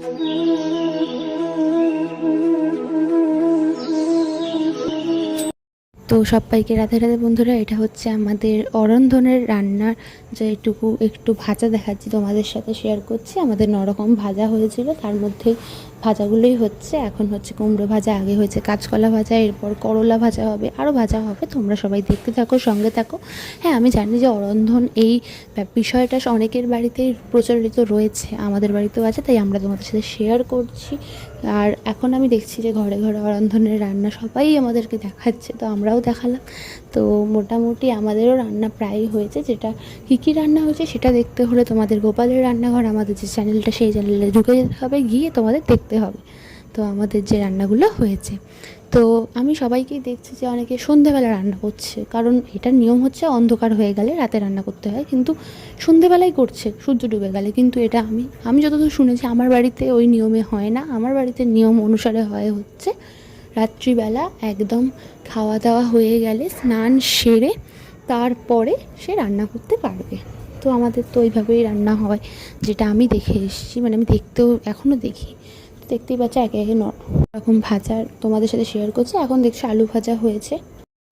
তো সবাইকে রাধে রাধে বন্ধুরা, এটা হচ্ছে আমাদের অরন্ধনের রান্নার যেটুকু একটু ভাজা দেখাচ্ছি তোমাদের সাথে শেয়ার করছি। আমাদের নরকম ভাজা হয়েছিল, তার মধ্যে ভাজাগুলোই হচ্ছে। এখন হচ্ছে কুমড়ো ভাজা, আগে হয়েছে কাঁচকলা ভাজা, এরপর করলা ভাজা হবে আরও ভাজা হবে। তোমরা সবাই দেখতে থাকো, সঙ্গে থাকো। হ্যাঁ আমি জানি যে অরন্ধন এই বিষয়টা অনেকের বাড়িতেই প্রচলিত রয়েছে, আমাদের বাড়িতেও আছে, তাই আমরা তোমাদের সাথে শেয়ার করছি। আর এখন আমি দেখছি যে ঘরে ঘরে অরন্ধনের রান্না সবাই আমাদেরকে দেখাচ্ছে, তো আমরাও দেখালাম। তো মোটামুটি আমাদেরও রান্না প্রায় হয়েছে, যেটা কী কী রান্না হয়েছে সেটা দেখতে হলে তোমাদের গোপালের রান্নাঘর, আমাদের যে চ্যানেলটা সেই চ্যানেলে ঢুকে যেতে হবে, গিয়ে তোমাদের দেখতে হবে। তো আমাদের যে রান্নাগুলো হয়েছে। তো আমি সবাইকেই দেখছি যে অনেকে সন্ধেবেলা রান্না করছে। কারণ এটার নিয়ম হচ্ছে অন্ধকার হয়ে গেলে রাতে রান্না করতে হয়। কিন্তু সন্ধেবেলায় করছে, সূর্য ডুবে গেলে। কিন্তু এটা আমি আমি যতদূর শুনেছি, আমার বাড়িতে ওই নিয়মে হয় না। আমার বাড়িতে নিয়ম অনুসারে হয় হচ্ছে রাত্রিবেলা একদম খাওয়া দাওয়া হয়ে গেলে, স্নান সেরে তারপরে সে রান্না করতে পারবে। তো আমাদের তো ওইভাবেই রান্না হয়, যেটা আমি দেখে এসেছি। মানে আমি দেখতেও এখনও দেখি। দেখতেই পাচ্ছ একে একে ন রকম ভাজা তোমাদের সাথে শেয়ার করছি, এখন দেখছি আলু ভাজা হয়েছে।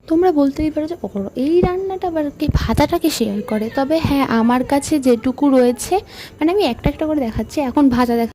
তোমরা বলতেই পারো যে, ও, এই রান্নাটা আবার কি, ভাজাটাকে শেয়ার করে। তবে হ্যাঁ আমার কাছে যেটুকু রয়েছে মানে আমি একটা একটা করে দেখাচ্ছি, এখন ভাজা দেখা